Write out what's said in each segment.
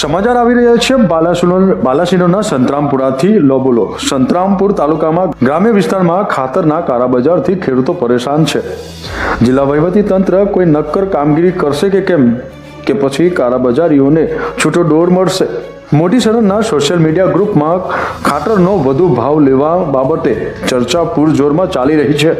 સમાચાર આવી રહ્યા છે. બાલાસિનોર બાલાસિનોરના સંતરામપુરાથી લોબોલો. સંતરામપુર તાલુકામાં ગ્રામ્ય વિસ્તારમાં ખાતરના કાળાબજારથી ખેડૂતો પરેશાન છે. જિલ્લા વહીવટી તંત્ર કોઈ નક્કર કામગીરી કરશે કે કેમ? કે પછી કાળાબજારીઓને છૂટો દોર મળશે. મોટી શરણના સોશિયલ મીડિયા ગ્રુપમાં ખાતરનો વધુ ભાવ લેવા બાબતે ચર્ચા પૂરજોરમાં ચાલી રહી છે.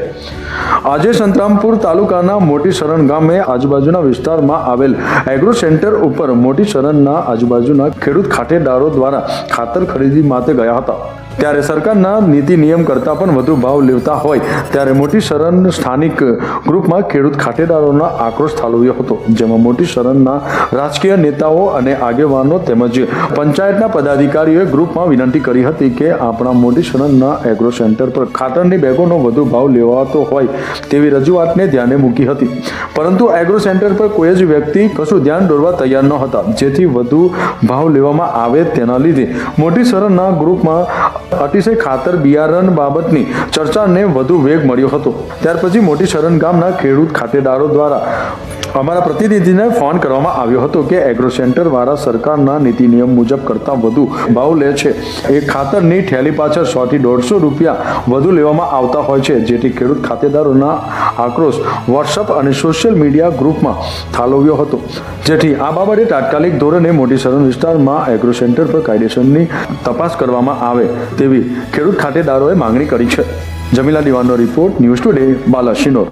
આજે સંતરામપુર તાલુકાના મોટી શરણ ગામે આજુબાજુના વિસ્તારમાં આવેલ એગ્રો સેન્ટર ઉપર મોટી શરણના આજુબાજુના ખેડૂત ખાતેદારો દ્વારા ખાતર ખરીદી માટે ગયા હતા. ત્યારે સરકારના નીતિ નિયમ કરતાં પણ વધુ ભાવ લેવતા હોય, ત્યારે મોટી શરણ સ્થાનિક ગ્રુપમાં ખેડૂત ખાતેદારોનો આક્રોશ ઠાલવ્યો હતો, જેમાં મોટી શરણના રાજકીય નેતાઓ અને આગેવાનો તેમજ પંચાયતના પદાધિકારીઓએ ગ્રુપમાં વિનંતી કરી હતી કે આપણા મોટી શરણના એગ્રો સેન્ટર પર ખાતરની બેગોનો વધુ ભાવ લેવાતો હોય તેવી રજૂઆતને ધ્યાને મૂકી હતી. પરંતુ એગ્રો સેન્ટર પર કોઈ જ વ્યક્તિ કશું ધ્યાન દોરવા તૈયાર ન હતા. જેથી વધુ ભાવ લેવામાં આવે તેના લીધે મોટી શરણના ગ્રુપમાં અતિશય ખાતર બિયારણ બાબતની ચર્ચાને વધુ વેગ મળ્યો હતો. ત્યાર પછી મોટી શરણ ગામના ખેડૂત ખાતેદારો દ્વારા અમારા પ્રતિનિધિને ફોન કરવામાં આવ્યો હતો કે એગ્રો સેન્ટર વાળા સરકારના નીતિ નિયમ મુજબ કરતાં વધુ ભાવ લે છે. એ ખાતરની થેલી પાછળ સો થી દોઢસો રૂપિયા વધુ લેવામાં આવતા હોય છે, જેથી ખેડૂત ખાતેદારોના આક્રોશ વોટ્સઅપ અને સોશિયલ મીડિયા ગ્રુપમાં ઠાલવ્યો હતો. જેથી આ બાબતે તાત્કાલિક ધોરણે મોટી શરણ વિસ્તારમાં એગ્રો સેન્ટર પર કાયદેસરની તપાસ કરવામાં આવે તેવી ખેડૂત ખાતેદારોએ માંગણી કરી છે. જમીલા દિવાનો રિપોર્ટ ન્યૂઝ ટુડે બાલાશિનોર